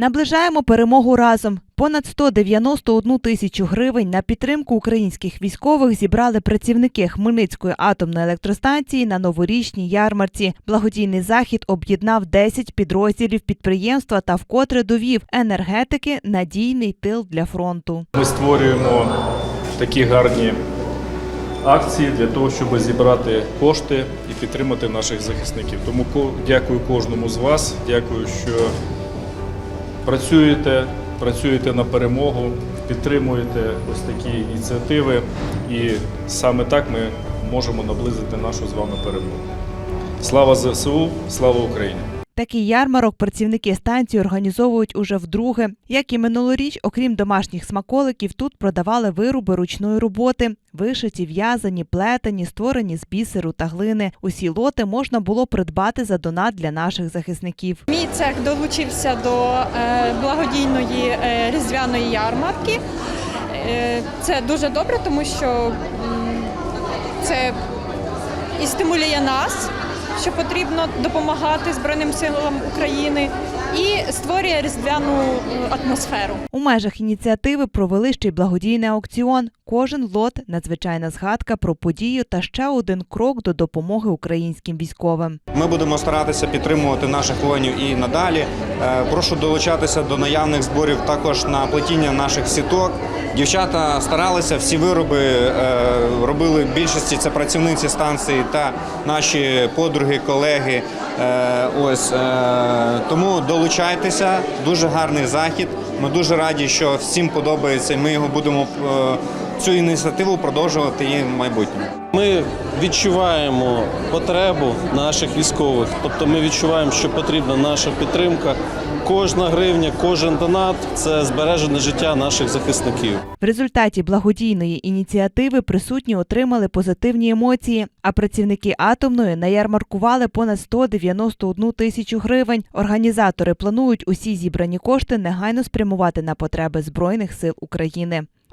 Наближаємо перемогу разом. Понад 191 тисячу гривень на підтримку українських військових зібрали працівники Хмельницької атомної електростанції на новорічній ярмарці. Благодійний захід об'єднав 10 підрозділів підприємства та вкотре довів енергетики надійний тил для фронту. Ми створюємо такі гарні акції для того, щоб зібрати кошти і підтримати наших захисників. Тому дякую кожному з вас. Дякую, що працюєте, працюєте на перемогу, підтримуєте ось такі ініціативи. І саме так ми можемо наблизити нашу з вами перемогу. Слава ЗСУ, слава Україні! Такий ярмарок працівники станції організовують уже вдруге. Як і минулоріч, окрім домашніх смаколиків, тут продавали вироби ручної роботи, вишиті, в'язані, плетені, створені з бісеру та глини. Усі лоти можна було придбати за донат для наших захисників. Мій цех долучився до е, благодійної е, різдвяної ярмарки. Е, Це дуже добре, тому що це і стимулює нас, що потрібно допомагати Збройним силам України, і створює різдвяну е, атмосферу. У межах ініціативи провели ще й благодійний аукціон. Кожен лот надзвичайна згадка про подію та ще один крок до допомоги українським військовим. Ми будемо старатися підтримувати наших воїнів і надалі. Е, Прошу долучатися до наявних зборів також на плетіння наших сіток. Дівчата старалися, всі вироби е, робили більшості це працівниці станції та наші подруги, колеги. Е, Ось е, тому долучайтеся. Дуже гарний захід. Ми дуже раді, що всім подобається. Ми його будемо е, цю ініціативу продовжувати і в майбутньому. Ми відчуваємо потребу наших військових, тобто ми відчуваємо, що потрібна наша підтримка. Кожна гривня, кожен донат це збережене життя наших захисників. В результаті благодійної ініціативи присутні отримали позитивні емоції, а працівники атомної наярмаркували понад 191 тисячу гривень. Організатори планують усі зібрані кошти негайно спрямувати на потреби Збройних сил України.